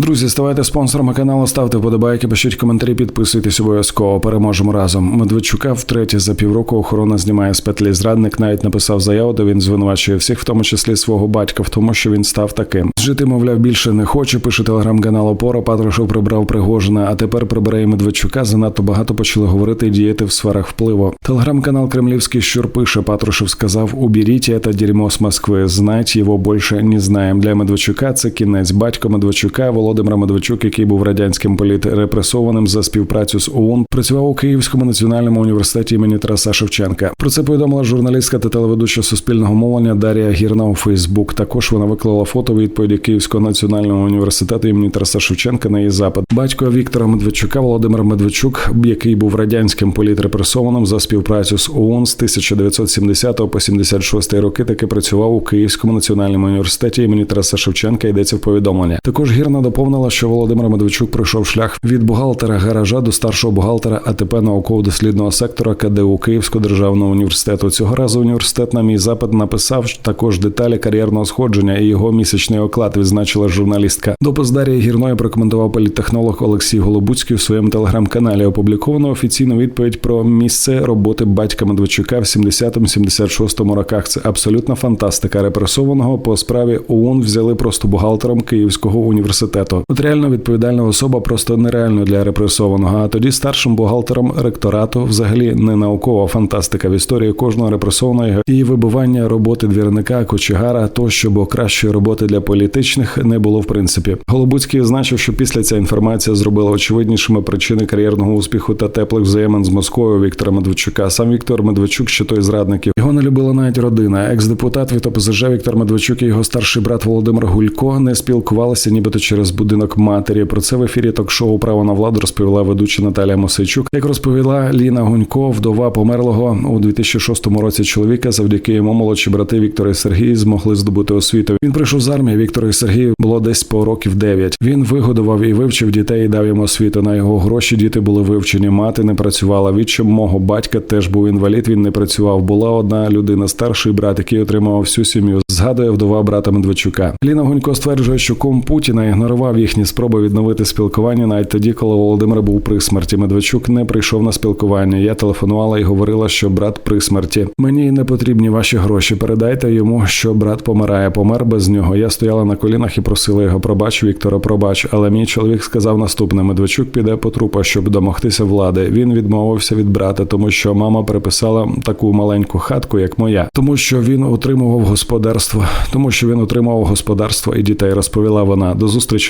Друзі, ставайте спонсорами каналу, ставте вподобайки, пишіть коментарі, підписуйтесь обов'язково. Переможемо разом. Медведчука втретє за півроку охорона знімає з петлі. Зрадник навіть написав заяву, де він звинувачує всіх, в тому числі свого батька, в тому, що він став таким. Жити, мовляв, більше не хоче. Пише телеграм-канал Опора. Патрушев прибрав Пригожина, а тепер прибирає Медведчука. Занадто багато почали говорити і діяти в сферах впливу. Телеграм-канал Кремлівський щур пише. Патрушев сказав: уберіть это дерьмо з Москви. Знать його більше не знаємо. Для Медведчука це кінець. Батько Медведчука Володимир Медведчук, який був радянським політрепресованим за співпрацю з ОУН, працював у Київському національному університеті імені Тараса Шевченка. Про це повідомила журналістка та телеведуча суспільного мовлення Дар'я Гірна у Фейсбук. Також вона виклала фото відповіді Київського національного університету імені Тараса Шевченка на її запит. Батько Віктора Медведчука Володимир Медведчук, який був радянським політрепресованим за співпрацю з ОУН з 1970 по 76 роки, таки працював у Київському національному університеті імені Тараса Шевченка. Йдеться в повідомлення. Також гірна доповнила, що Володимир Медведчук пройшов шлях від бухгалтера гаража до старшого бухгалтера АТП науково-дослідного сектора КДУ Київського державного університету. Цього разу університет на мій запит написав також деталі кар'єрного сходження і його місячний оклад. Відзначила журналістка. Допис Дар'ї Гірної прокоментував політтехнолог Олексій Голобуцький у своєму телеграм-каналі. Опубліковано офіційну відповідь про місце роботи батька Медведчука в 70-76 роках. Це абсолютна фантастика. Репресованого по справі ОУН взяли просто бухгалтером Київського університету. От реально відповідальна особа просто нереально для репресованого. А тоді старшим бухгалтером ректорату взагалі не наукова фантастика в історії кожного репресованого і вибивання роботи двірника, кочегара тощо, бо кращої роботи для політичних не було в принципі. Голобуцький значив, що після ця інформація зробила очевиднішими причини кар'єрного успіху та теплих взаємин з Москвою Віктора Медведчука. Сам Віктор Медведчук, що той зрадників, його не любила навіть родина. Екс-депутат від ОПЗЖ Віктор Медведчук і його старший брат Володимир Гулько не спілкувалися, нібито через будинок матері. Про це в ефірі ток-шоу Право на владу розповіла ведуча Наталія Мосейчук. Як розповіла Ліна Гунько, вдова померлого у 2006 році чоловіка, завдяки йому молодші брати Віктор і Сергій змогли здобути освіту. Він прийшов з армії. Віктору і Сергію було десь по років 9. Він вигодував і вивчив дітей і дав їм освіту. На його гроші діти були вивчені. Мати не працювала. Відчим мого батька теж був інвалід. Він не працював. Була одна людина, старший брат, який отримував всю сім'ю. Згадує вдова брата Медведчука. Ліна Гунько стверджує, що ком Путіна ігнорував їхні спроби відновити спілкування навіть тоді, коли Володимир був при смерті. Медведчук не прийшов на спілкування. Я телефонувала і говорила, що брат при смерті. Мені не потрібні ваші гроші. Передайте йому, що брат помирає. Помер без нього. Я стояла на колінах і просила його пробач, Віктора, пробач. Але мій чоловік сказав наступне: Медведчук піде по трупа, щоб домогтися влади. Він відмовився від брата, тому що мама приписала таку маленьку хатку, як моя, тому що він утримував господарство, тому що він утримував господарство і дітей. Розповіла вона. До зустрічі,